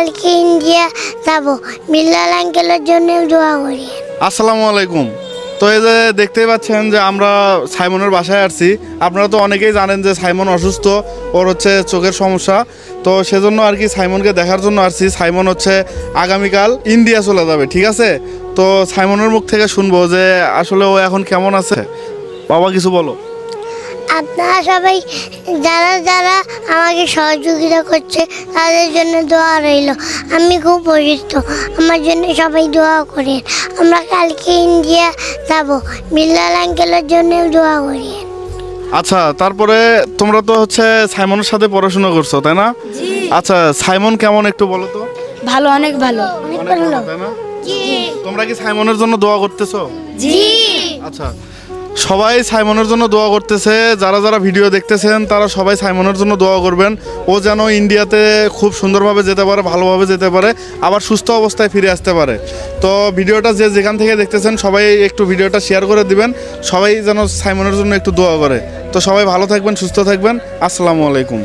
কালকে ইন্ডিয়া যাব। বিল্লাল আঙ্কেলের জন্য দোয়া করি। আসসালামু আলাইকুম। তো এই যে দেখতেই পাচ্ছেন যে আমরা সাইমনের বাসায় আসছি। আপনারা তো অনেকেই জানেন যে সাইমন অসুস্থ ওর হচ্ছে চোখের সমস্যা। তো সেজন্য আর কি সাইমনকে দেখার জন্য আসছি। সাইমন হচ্ছে আগামীকাল ইন্ডিয়া চলে যাবে ঠিক আছে? তো সাইমনের মুখ থেকে শুনব যে আসলে ও এখন কেমন আছে। বাবা কিছু বলো। আপনারা সবাই যারা যারা আমাকে সহযোগিতা করছে তাদের জন্য দোয়া রইল। আমি খুব অসুস্থ আমার জন্য সবাই দোয়া করেন আমরা কালকে ইন্ডিয়া যাব। বিল্লাল আঙ্কেলের জন্য দোয়া করি। আচ্ছা তারপরে তোমরা তো হচ্ছে সাইমনের সাথে পড়াশোনা করছ তাই না? আচ্ছা সাইমন কেমন একটু বলো তো? ভালো অনেক ভালো। অনেক ভালো, তাই না? তোমরা কি সাইমনের জন্য দোয়া করতেছো? জি। আচ্ছা সবাই সাইমনের জন্য দোয়া করতেছে। যারা যারা ভিডিও দেখতেছেন, তারা সবাই সাইমনের জন্য দোয়া করবেন। ও যেন ইন্ডিয়াতে খুব সুন্দরভাবে যেতে পারে, ভালোভাবে যেতে পারে, আবার সুস্থ অবস্থায় ফিরে আসতে পারে। তো ভিডিওটা যে যেখান থেকে দেখতেছেন, সবাই একটু ভিডিওটা শেয়ার করে দিবেন। সবাই যেন সাইমনের জন্য একটু দোয়া করে। তো সবাই ভালো থাকবেন, সুস্থ থাকবেন। আসসালামু আলাইকুম।